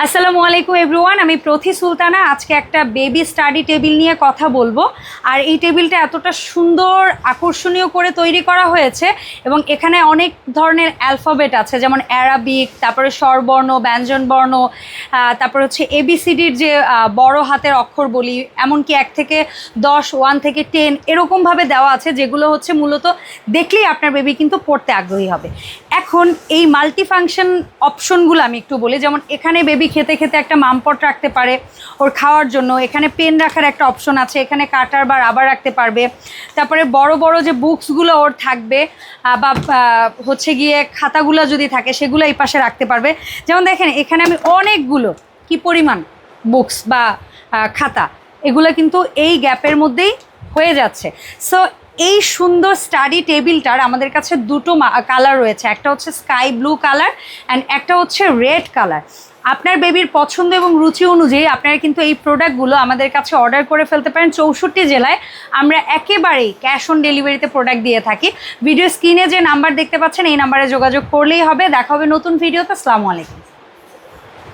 আসসালামু আলাইকুম এভরিওয়ান, আমি প্রথি সুলতানা। আজকে একটা বেবি স্টাডি টেবিল নিয়ে কথা বলব। আর এই টেবিলটা এতটা সুন্দর, আকর্ষণীয় করে তৈরি করা হয়েছে এবং এখানে অনেক ধরনের অ্যালফাবেট আছে, যেমন অ্যারাবিক তারপরে স্বরবর্ণ, ব্যঞ্জনবর্ণ তারপরে হচ্ছে এবিসিডির যে বড় হাতের অক্ষর বলি, এমনকি এক থেকে দশ ওয়ান থেকে টেন এরকমভাবে দেওয়া আছে, যেগুলো হচ্ছে মূলত দেখলেই আপনার বেবি কিন্তু পড়তে আগ্রহী হবে। এখন এই মাল্টি ফাংশন অপশনগুলো আমি একটু বলি, যেমন এখানে বেবি খেতে খেতে একটা মামপট রাখতে পারে ওর খাওয়ার জন্য। এখানে পেন রাখার একটা অপশন আছে, এখানে কাটার বা রাবার রাখতে পারবে। তারপরে বড় বড় যে বুকসগুলো ওর থাকবে বা হচ্ছে গিয়ে খাতাগুলো যদি থাকে, সেগুলো এই পাশে রাখতে পারবে। যেমন দেখেন, এখানে আমি অনেকগুলো, কি পরিমাণ বুকস বা খাতা, এগুলো কিন্তু এই গ্যাপের মধ্যেই হয়ে যাচ্ছে। সো এই সুন্দর স্টাডি টেবিলটার আমাদের কাছে দুটো কালার রয়েছে। একটা হচ্ছে স্কাই ব্লু কালার অ্যান্ড একটা হচ্ছে রেড কালার আপনার বেবির পছন্দ এবং রুচি অনুযায়ী আপনারা কিন্তু এই প্রোডাক্টগুলো আমাদের কাছে অর্ডার করে ফেলতে পারেন। চৌষট্টি জেলায় আমরা একেবারেই ক্যাশ অন ডেলিভারিতে প্রোডাক্ট দিয়ে থাকি। ভিডিও স্ক্রিনে যে নাম্বার দেখতে পাচ্ছেন, এই নাম্বারে যোগাযোগ করলেই হবে। দেখা হবে নতুন ভিডিওতে আসসালামু আলাইকুম।